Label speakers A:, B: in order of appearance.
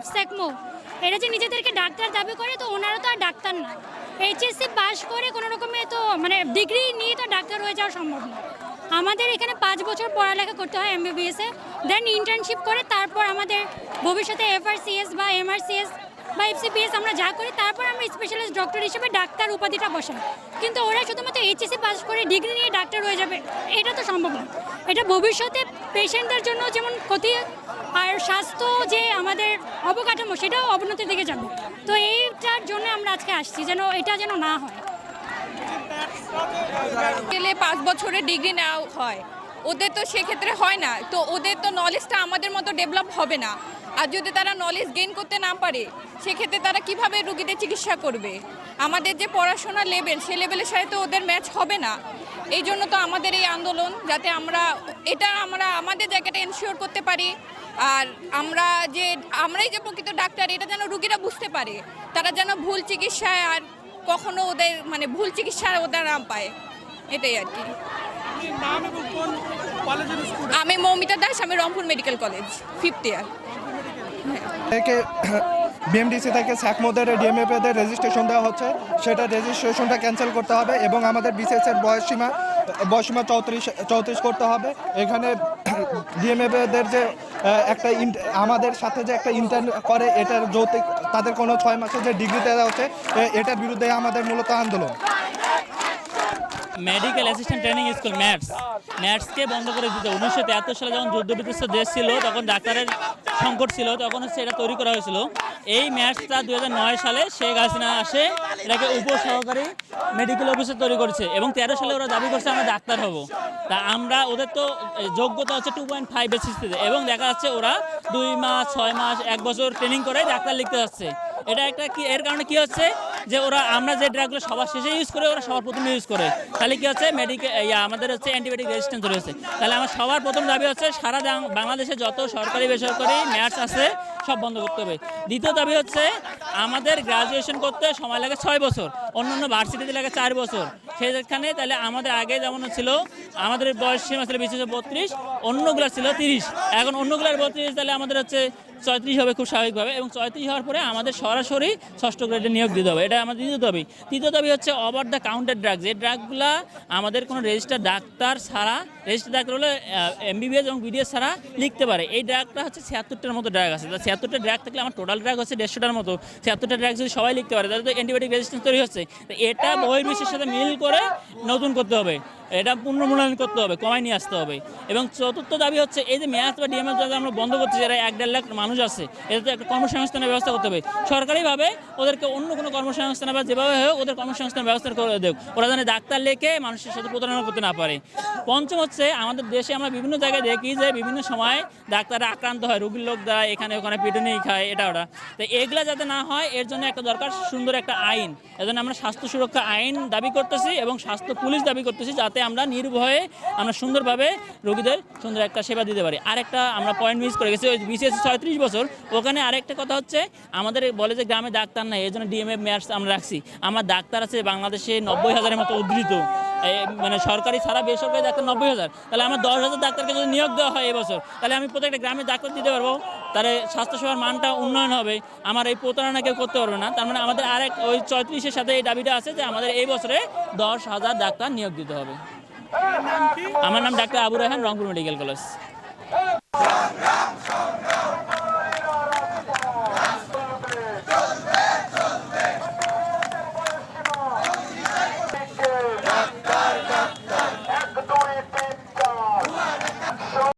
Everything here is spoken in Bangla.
A: ন্যাপস্যাকমো এটা যে নিজেদেরকে ডাক্তার দাবি করে, তো ওনারা তো আর ডাক্তার না। এইচএসসি পাস করে কোনো রকমে তো মানে ডিগ্রি নিয়ে তো ডাক্তার হয়ে যাওয়া সম্ভব না। আমাদের এখানে পাঁচ বছর পড়ালেখা করতে হয় এমবিবিএসে দেন ইন্টার্নশিপ করে, তারপর আমাদের ভবিষ্যতে এফআরসিএস বা এমআরসিএস বা এফসিপিএস আমরা যা করি, তারপর আমরা স্পেশালিস্ট ডক্টর হিসেবে ডাক্তার উপাধিটা বসাই। কিন্তু ওরা শুধুমাত্র এইচএসসি পাস করে ডিগ্রি নিয়ে ডাক্তার হয়ে যাবে, এটা তো সম্ভব না। এটা ভবিষ্যতে পেশেন্টদের জন্য যেমন ক্ষতি আর স্বাস্থ্য যে আমাদের অবকাঠামো, সেটাও অবনতির দিকে যাবে। তো এইটার জন্য আমরা আজকে আসছি, যেন এটা যেন না হয়।
B: গেলে পাঁচ বছরের ডিগ্রি নেওয়া হয়, ওদের তো সেক্ষেত্রে হয় না। তো ওদের তো নলেজটা আমাদের মতো ডেভেলপ হবে না। আর যদি তারা নলেজ গেইন করতে না পারে, সেক্ষেত্রে তারা কীভাবে রুগীদের চিকিৎসা করবে? আমাদের যে পড়াশোনার লেভেল সে লেভেলের সাথে তো ওদের ম্যাচ হবে না। এই জন্য তো আমাদের এই আন্দোলন, যাতে আমরা, এটা আমরা আমাদের জায়গাটা এনশিওর করতে পারি। আর আমরা যে আমরাই যে প্রকৃত ডাক্তার এটা যেন রুগীরা বুঝতে পারে। তারা যেন ভুল চিকিৎসায় আর কখনো ওদের মানে ভুল চিকিৎসা ওদের নাম পায়। এটাই আর কি। আমি মৌমিতা দাস আমি Rangpur medical college fifth year
C: BMDC থেকে স্যাকমোদের ডিএমএফদের রেজিস্ট্রেশন দেওয়া হচ্ছে। সেটা রেজিস্ট্রেশনটা ক্যান্সেল করতে হবে এবং আমাদের বিসিএসের বয়সসীমা বয়সসীমা চৌত্রিশ চৌত্রিশ করতে হবে। এখানে ডিএমএফদের যে একটা আমাদের সাথে যে একটা ইন্টার্ন করে, এটার যৌতিক, তাদের কোনো ছয় মাসের যে ডিগ্রি দেওয়া হচ্ছে এটার বিরুদ্ধে আমাদের মূলত আন্দোলন।
D: Medical assistant training school MATS ম্যাটসকে বন্ধ করে দিতে উনিশশো তিয়াত্তর সালে যখন যুদ্ধ বিধ্বস্ত দেশ ছিল, তখন ডাক্তারের সংকট ছিল, তখন হচ্ছে এটা তৈরি করা হয়েছিল। এই ম্যাচটা দু হাজার নয় সালে শেখ হাসিনা আসে, এটাকে উপসহকারী মেডিকেল অফিসার তৈরি করেছে এবং তেরো সালে ওরা দাবি করছে, আমরা ডাক্তার হব। তা আমরা ওদের তো যোগ্যতা হচ্ছে টু পয়েন্ট ফাইভ বেসিসতে এবং দেখা যাচ্ছে ওরা দুই মাস, ছয় মাস, এক বছর ট্রেনিং করে ডাক্তার লিখতে যাচ্ছে। এটা একটা কি, এর কারণে কি হচ্ছে? যে ওরা, আমরা যে ড্রাগগুলো সবার শেষে ইউজ করে, ওরা সবার প্রথমে ইউজ করে। তাহলে কি হচ্ছে? মেডিকেল আমাদের হচ্ছে অ্যান্টিবায়োটিক রেজিস্ট্যান্স রয়েছে। তাহলে আমার সবার প্রথম দাবি হচ্ছে, সারা বাংলাদেশে যত সরকারি বেসরকারি ম্যাটস আছে সব বন্ধ করতে হবে। দ্বিতীয় দাবি হচ্ছে, আমাদের গ্রাজুয়েশন করতে সময় লাগে ছয় বছর, অন্য অন্য ভার্সিটিতে লাগে চার বছর। সেখানে তাহলে আমাদের আগে যেমন ছিল, আমাদের বয়স সীমা ছিল বিশেষ বত্রিশ অন্যগুলার ছিল তিরিশ। এখন অন্যগুলার বত্রিশ তাহলে আমাদের হচ্ছে ছয়ত্রিশ হবে খুব স্বাভাবিকভাবে এবং ছয়ত্রিশ হওয়ার পরে আমাদের সরাসরি ষষ্ঠ গ্রেডে নিয়োগ দিতে হবে। এটা আমাদের দ্বিতীয় দাবি। তৃতীয় দাবি হচ্ছে ওভার দ্য কাউন্টার ড্রাগ যে ড্রাগগুলা আমাদের কোনো রেজিস্টার ডাক্তার ছাড়া রেজিস্টার ডাক্তার হলে এমবিবিএস এবং বিডিএস ছাড়া লিখতে পারে। এই ড্রাগটা হচ্ছে ছিয়াত্তরটার মতো ড্রাগ আছে। ছিয়াত্তরটা ড্রাগ থাকলে আমার টোটাল ড্রাগ হচ্ছে দেড়শোটার মতো। ছিয়াত্তরটা ড্রাগ যদি সবাই লিখতে পারে তাহলে তো অ্যান্টিবায়োটিক রেজিস্ট্যান্স তৈরি হচ্ছে। তো এটা বহির্বিশ্বের সাথে মিল করে নতুন করতে হবে। এটা পুনর্মূল্যায়ন করতে হবে, কমায় নিয়ে আসতে হবে। এবং চতুর্থ দাবি হচ্ছে, এই যে ম্যাথ বা ডিএমএস যাতে আমরা বন্ধ করছি যারা এক দেড় লাখ মানুষ আছে এটাতে একটা কর্মসংস্থানের ব্যবস্থা করতে হবে। সরকারিভাবে ওদেরকে অন্য কোনো কর্মসংস্থান বা যেভাবে হোক, ওদের কর্মসংস্থানের ব্যবস্থা করে দেব। ওরা যেন ডাক্তার লেখে মানুষের সাথে প্রতারণা করতে না পারে। পঞ্চম হচ্ছে, আমাদের দেশে আমরা বিভিন্ন জায়গায় দেখি যে বিভিন্ন সময় ডাক্তাররা আক্রান্ত হয়, রুগীর লোক দ্বারা এখানে ওখানে পিটুনি খায়, এটা ওটা। তো এগুলা যাতে না হয়, এর জন্য একটা দরকার সুন্দর একটা আইন। এজন্য আমরা স্বাস্থ্য সুরক্ষা আইন দাবি করতেছি এবং স্বাস্থ্য পুলিশ দাবি করতেছি যাতে আমরা নির্ভয়ে, আমরা সুন্দরভাবে রোগীদের সুন্দর একটা সেবা দিতে পারি। আরেকটা আমরা পয়েন্ট মিস করে গেছি, ওই বিসিএস ছয়ত্রিশ বছর। ওখানে আরেকটা কথা হচ্ছে, আমাদের বলে যে গ্রামে ডাক্তার নাই এই জন্য ডিএমএফ ম্যাচ আমরা রাখছি। আমার ডাক্তার আছে বাংলাদেশে নব্বই হাজারের মতো উদ্ধৃত। মানে সরকারি ছাড়া বেসরকারি ডাক্তার নব্বই হাজার। তাহলে আমার দশ হাজার ডাক্তারকে যদি নিয়োগ দেওয়া হয় এবছর তাহলে আমি প্রত্যেকটা গ্রামে ডাক্তার দিতে পারব। তাহলে স্বাস্থ্যসেবার মানটা উন্নয়ন হবে। আমার এই প্রতারণা কেউ করতে পারবে না। তার মানে আমাদের আরেক ওই চৌত্রিশের সাথে এই দাবিটা আছে যে আমাদের এই বছরে দশ হাজার ডাক্তার নিয়োগ দিতে হবে। আমার নাম doctor Abu Rahan Rangpur medical college.